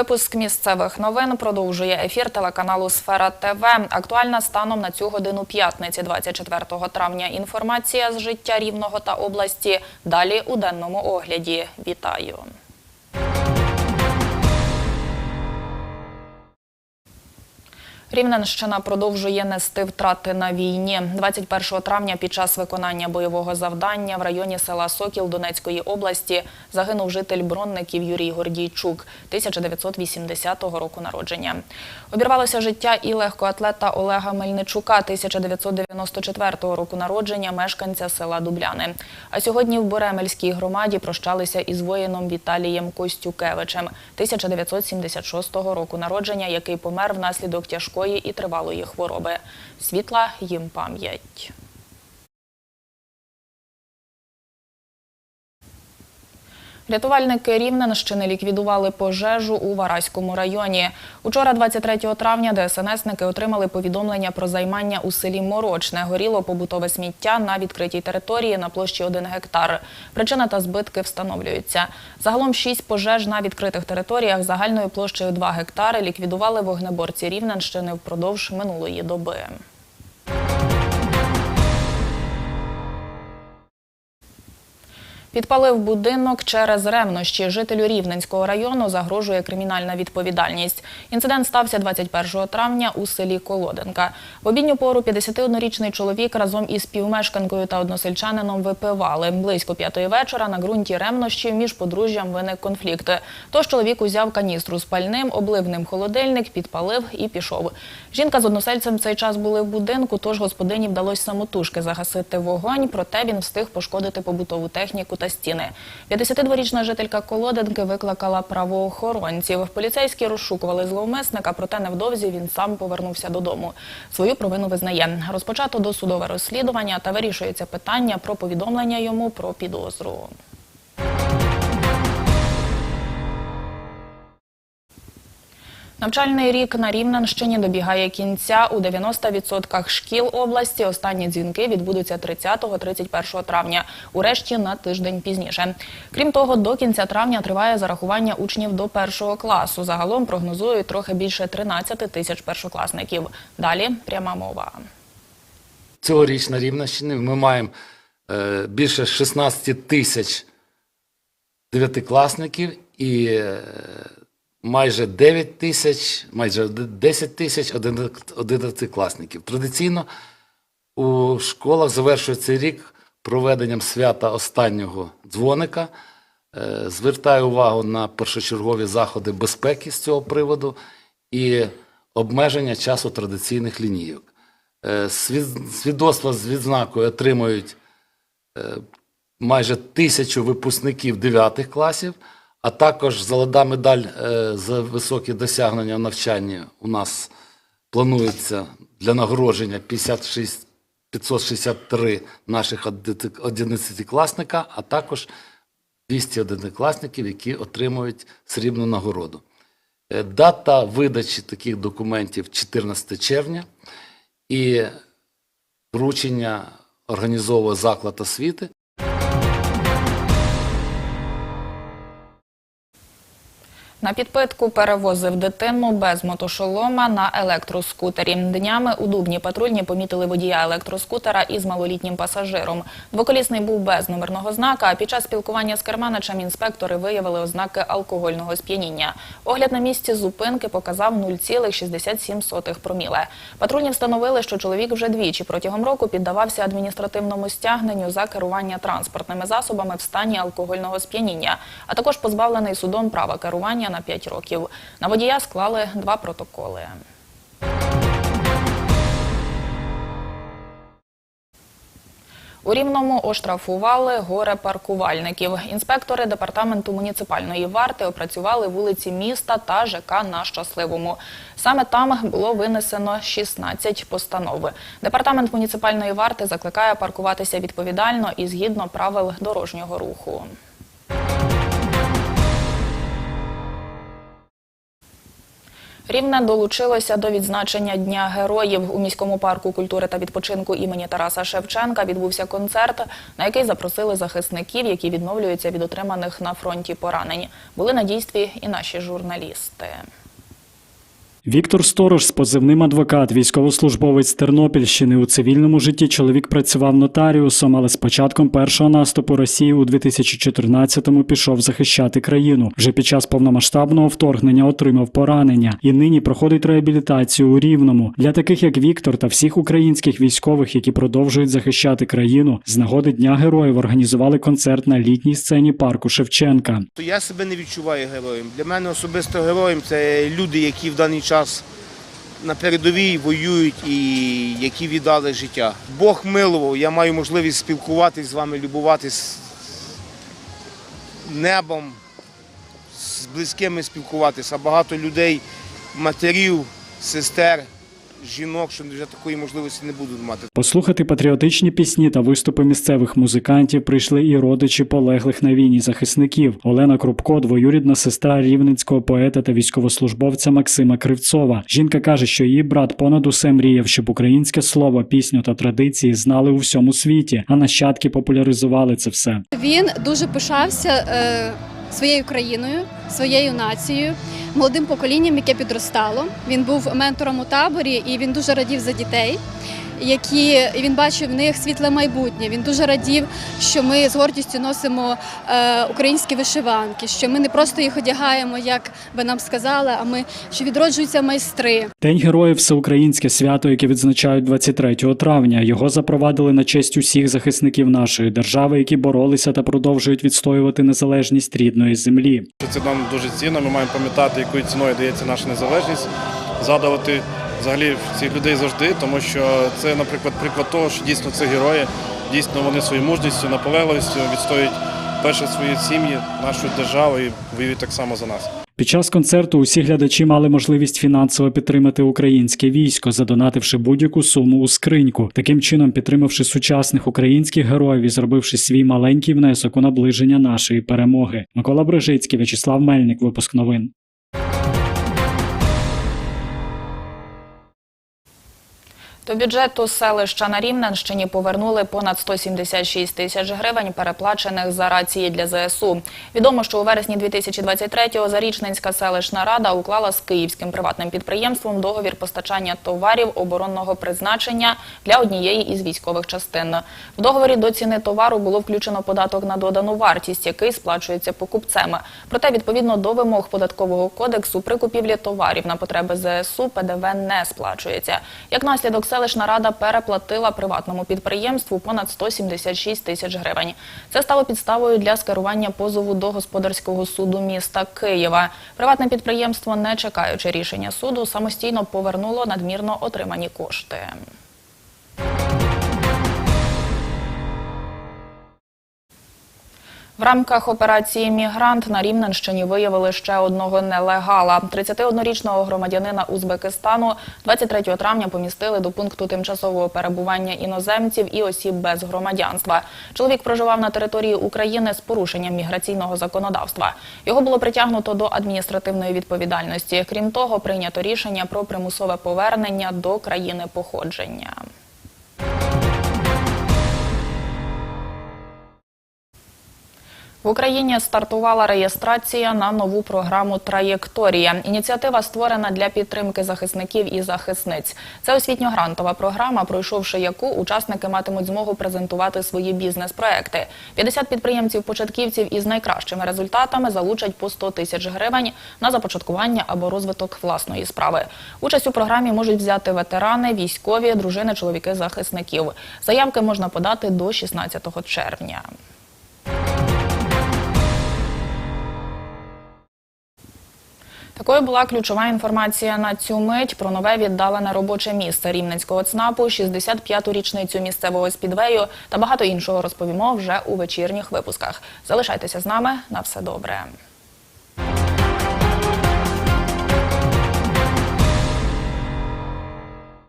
Випуск місцевих новин продовжує ефір телеканалу Сфера ТВ. Актуальна станом на цю годину п'ятниці, 24 травня. Інформація з життя Рівного та області. Далі у денному огляді. Вітаю. Рівненщина продовжує нести втрати на війні. 21 травня під час виконання бойового завдання в районі села Сокіл Донецької області загинув житель Бронників Юрій Гордійчук 1980 року народження. Обірвалося життя і легкоатлета Олега Мельничука 1994 року народження, мешканця села Дубляни. А сьогодні в Боремельській громаді прощалися із воїном Віталієм Костюкевичем 1976 року народження, який помер внаслідок тяжкої і тривалої хвороби. Світла їм пам'ять. Рятувальники Рівненщини ліквідували пожежу у Вараському районі. Учора, 23 травня, ДСНСники отримали повідомлення про займання у селі Морочне. Горіло побутове сміття на відкритій території на площі 1 гектар. Причина та збитки встановлюються. Загалом шість пожеж на відкритих територіях загальною площею 2 гектари ліквідували вогнеборці Рівненщини впродовж минулої доби. Підпалив будинок через ревнощі. Жителю Рівненського району загрожує кримінальна відповідальність. Інцидент стався 21 травня у селі Колоденка. В обідню пору 51-річний чоловік разом із співмешканкою та односельчанином випивали. Близько п'ятої вечора на ґрунті ревнощів між подружжям виник конфлікт. Тож чоловік узяв каністру з пальним, облив ним холодильник, підпалив і пішов. Жінка з односельцем цей час були в будинку, тож господині вдалося самотужки загасити вогонь, проте він встиг пошкодити побутову техніку та стіни. 52-річна жителька Колоденки викликала правоохоронців. Поліцейські розшукували зловмисника, проте невдовзі він сам повернувся додому. Свою провину визнає. Розпочато досудове розслідування та вирішується питання про повідомлення йому про підозру. Навчальний рік на Рівненщині добігає кінця. У 90% шкіл області останні дзвінки відбудуться 30-31 травня, урешті на тиждень пізніше. Крім того, до кінця травня триває зарахування учнів до першого класу. Загалом прогнозують трохи більше 13 тисяч першокласників. Далі пряма мова. Цьогоріч на Рівненщині ми маємо е, більше 16 тисяч дев'ятикласників і е, майже 9 тисяч, майже 10 тисяч одинадцятикласників. Традиційно у школах завершується рік проведенням свята останнього дзвоника. Е, Звертаю увагу на першочергові заходи безпеки з цього приводу і обмеження часу традиційних лінійок. Е, Свідоцтва з відзнакою отримують е, майже тисячу випускників 9 класів, а також золота медаль е, за високі досягнення в навчанні у нас планується для нагородження 56, 563 наших одинадцятикласника, а також 200 одинадцятикласників, які отримують срібну нагороду. Е, Дата видачі таких документів 14 червня і вручення організовує заклад освіти На підпитку перевозив дитину без мотошолома на електроскутері. Днями у Дубні патрульні помітили водія електроскутера із малолітнім пасажиром. Двоколісний був без номерного знака, а під час спілкування з керманичем інспектори виявили ознаки алкогольного сп'яніння. Огляд на місці зупинки показав 0,67 проміле. Патрульні встановили, що чоловік вже двічі протягом року піддавався адміністративному стягненню за керування транспортними засобами в стані алкогольного сп'яніння, а також позбавлений судом права керування на 5 років. На водія склали два протоколи. У Рівному оштрафували горе паркувальників. Інспектори департаменту муніципальної варти опрацювали вулиці міста та ЖК на щасливому. Саме там було винесено 16 постанов. Департамент муніципальної варти закликає паркуватися відповідально і згідно правил дорожнього руху. Рівне долучилося до відзначення Дня героїв у міському парку культури та відпочинку імені Тараса Шевченка. Відбувся концерт, на який запросили захисників, які відновлюються від отриманих на фронті поранень. Були на дійстві і наші журналісти. Віктор Сторож з позивним адвокат, військовослужбовець Тернопільщини. У цивільному житті чоловік працював нотаріусом, але з початком першого наступу Росії у 2014-му пішов захищати країну. Вже під час повномасштабного вторгнення отримав поранення і нині проходить реабілітацію у Рівному. Для таких як Віктор та всіх українських військових, які продовжують захищати країну, з нагоди Дня героїв організували концерт на літній сцені парку Шевченка. Я себе не відчуваю героєм. Для мене особисто героєм це люди, які в даний час на передовій воюють і які віддали життя. Бог милував, я маю можливість спілкуватись з вами, любуватись небом, з близькими спілкуватися. А багато людей, матерів, сестер, жінок, що вже такої можливості не будуть мати. Послухати патріотичні пісні та виступи місцевих музикантів прийшли і родичі полеглих на війні захисників. Олена Крупко, двоюрідна сестра рівненського поета та військовослужбовця Максима Кривцова. Жінка каже, що її брат понад усе мріяв, щоб українське слово, пісню та традиції знали у всьому світі, а нащадки популяризували це все. Він дуже пишався е, своєю країною, своєю нацією, молодим поколінням, яке підростало. Він був ментором у таборі і він дуже радів за дітей. Які він бачив в них світле майбутнє. Він дуже радів, що ми з гордістю носимо е, українські вишиванки, що ми не просто їх одягаємо, як ви нам сказали, а ми що відроджуються майстри. День героїв всеукраїнське свято, яке відзначають 23 травня. Його запровадили на честь усіх захисників нашої держави, які боролися та продовжують відстоювати незалежність рідної землі. Це нам дуже цінно. Ми маємо пам'ятати, якою ціною дається наша незалежність, згадувати взагалі цих людей завжди, тому що це, наприклад, приклад того, що дійсно це герої, дійсно вони своєю мужністю, наполегливістю відстоюють перше свої сім'ї, нашу державу і воюють так само за нас. Під час концерту усі глядачі мали можливість фінансово підтримати українське військо, задонативши будь-яку суму у скриньку, таким чином підтримавши сучасних українських героїв і зробивши свій маленький внесок у наближення нашої перемоги. Микола Брижицький, В'ячеслав Мельник, випуск новин. До бюджету селища на Рівненщині повернули понад 176 тисяч гривень, переплачених за рації для ЗСУ. Відомо, що у вересні 2023-го Зарічненська селищна рада уклала з київським приватним підприємством договір постачання товарів оборонного призначення для однієї із військових частин. В договорі до ціни товару було включено податок на додану вартість, який сплачується покупцем. Проте, відповідно до вимог податкового кодексу, при купівлі товарів на потреби ЗСУ ПДВ не сплачується. Як наслідок, селищна рада переплатила приватному підприємству понад 176 тисяч гривень. Це стало підставою для скерування позову до господарського суду міста Києва. Приватне підприємство, не чекаючи рішення суду, самостійно повернуло надмірно отримані кошти. В рамках операції Мігрант на Рівненщині виявили ще одного нелегала. 31-річного громадянина Узбекистану 23 травня помістили до пункту тимчасового перебування іноземців і осіб без громадянства. Чоловік проживав на території України з порушенням міграційного законодавства. Його було притягнуто до адміністративної відповідальності. Крім того, прийнято рішення про примусове повернення до країни походження. В Україні стартувала реєстрація на нову програму Траєкторія. Ініціатива створена для підтримки захисників і захисниць. Це освітньо-грантова програма, пройшовши яку учасники матимуть змогу презентувати свої бізнес-проекти. 50 підприємців-початківців із найкращими результатами залучать по 100 тисяч гривень на започаткування або розвиток власної справи. Участь у програмі можуть взяти ветерани, військові, дружини, чоловіки захисників. Заявки можна подати до 16 червня. Такою була ключова інформація на цю мить про нове віддалене робоче місце Рівненського ЦНАПу, 65-ту річницю місцевого спідвею та багато іншого розповімо вже у вечірніх випусках. Залишайтеся з нами на все добре.